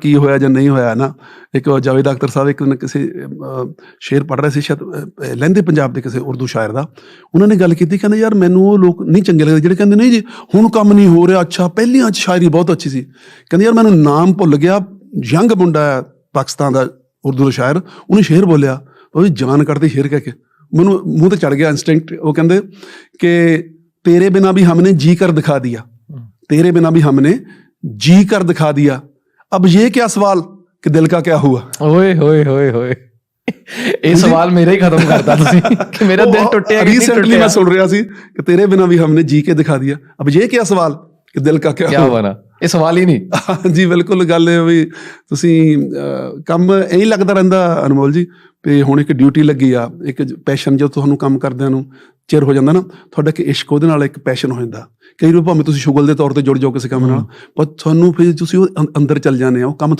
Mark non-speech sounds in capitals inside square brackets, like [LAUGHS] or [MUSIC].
ਕੀ ਹੋਇਆ ਜਾਂ ਨਹੀਂ ਹੋਇਆ ਨਾ ਇੱਕ ਜਾਵੇਦ ਅਖਤਰ ਸਾਹਿਬ ਇੱਕ ਕਿਸੇ ਸ਼ੇਰ ਪੜ੍ਹ ਰਹੇ ਸੀ ਸ਼ਾਇਦ ਲਹਿੰਦੇ ਪੰਜਾਬ ਦੇ ਕਿਸੇ ਉਰਦੂ ਸ਼ਾਇਰ ਦਾ। ਉਹਨਾਂ ਨੇ ਗੱਲ ਕੀਤੀ ਕਹਿੰਦੇ ਯਾਰ ਮੈਨੂੰ ਉਹ ਲੋਕ ਨਹੀਂ ਚੰਗੇ ਲੱਗਦੇ ਜਿਹੜੇ ਕਹਿੰਦੇ ਨਹੀਂ ਜੀ ਹੁਣ ਕੰਮ ਨਹੀਂ ਹੋ ਰਿਹਾ ਅੱਛਾ ਪਹਿਲੀਆਂ ਚ ਸ਼ਾਇਰੀ ਬਹੁਤ ਅੱਛੀ ਸੀ। ਕਹਿੰਦੇ ਯਾਰ ਮੈਨੂੰ ਨਾਮ ਭੁੱਲ ਗਿਆ ਯੰਗ ਮੁੰਡਾ ਹੈ ਪਾਕਿਸਤਾਨ ਦਾ ਉਰਦੂ ਦਾ ਸ਼ਾਇਰ। ਉਹਨੇ ਸ਼ੇਰ ਬੋਲਿਆ ਉਹ ਜਾਨ ਕੱਢਦੇ ਸ਼ੇਰ ਕਹਿ ਕੇ। ਮੈਨੂੰ ਮੂੰਹ ਤੇ ਚੜ ਗਿਆ ਇਨਸਟਿੰਕਟ ਉਹ ਕਹਿੰਦੇ ਕਿ ਤੇਰੇ ਬਿਨਾ ਵੀ ਹਮਨੇ ਜੀ ਕਰ ਦਿਖਾ ਦਿਆ। ਤੇਰੇ ਬਿਨਾ ਵੀ ਹਮਨੇ ਜੀ ਕਰ ਦਿਖਾ ਦਿਆ। अब ये क्या सवाल कि दिल का क्या हुआ ਓਏ ਹੋਏ ਹੋਏ ਹੋਏ ਇਹ ਸਵਾਲ ਮੇਰੇ ਹੀ ਖਤਮ ਕਰਤਾ ਤੁਸੀਂ ਕਿ ਮੇਰਾ ਦਿਲ ਟੁੱਟਿਆ ਕਿ ਨਹੀਂ रिसेंटली ਟੁੱਟਿਆ मैं सुन रहा सी कि तेरे बिना भी हमने जी के दिखा दिया अब ये क्या सवाल कि दिल का क्या ਕੀ हुआ ਬਣਾ ਇਹ ਸਵਾਲ ਹੀ ਨਹੀਂ। [LAUGHS] ਜੀ ਬਿਲਕੁਲ ਗੱਲ ਇਹ ਵੀ ਤੁਸੀਂ ਕੰਮ ਐਂ ਹੀ ਲੱਗਦਾ ਰਹਿੰਦਾ ਅਨਮੋਲ ਜੀ ਤੇ ਹੁਣ ਇੱਕ ਡਿਊਟੀ ਲੱਗੀ ਆ ਇੱਕ ਪੈਸ਼ਨ ਜੋ ਤੁਹਾਨੂੰ ਕੰਮ ਕਰਦਿਆਂ ਨੂੰ ਚਿਰ ਹੋ ਜਾਂਦਾ ਨਾ ਤੁਹਾਡਾ ਇੱਕ ਇਸ਼ਕ ਉਹਦੇ ਨਾਲ ਇੱਕ ਪੈਸ਼ਨ ਹੋ ਜਾਂਦਾ। ਕਈ ਵਾਰ ਭਾਵੇਂ ਤੁਸੀਂ ਸ਼ੁਗਲ ਦੇ ਤੌਰ ਤੇ ਜੁੜ ਜਾਓ ਕਿਸੇ ਕੰਮ ਨਾਲ ਪਰ ਤੁਹਾਨੂੰ ਫਿਰ ਤੁਸੀਂ ਉਹ ਅੰਦਰ ਚੱਲ ਜਾਂਦੇ ਆ ਉਹ ਕੰਮ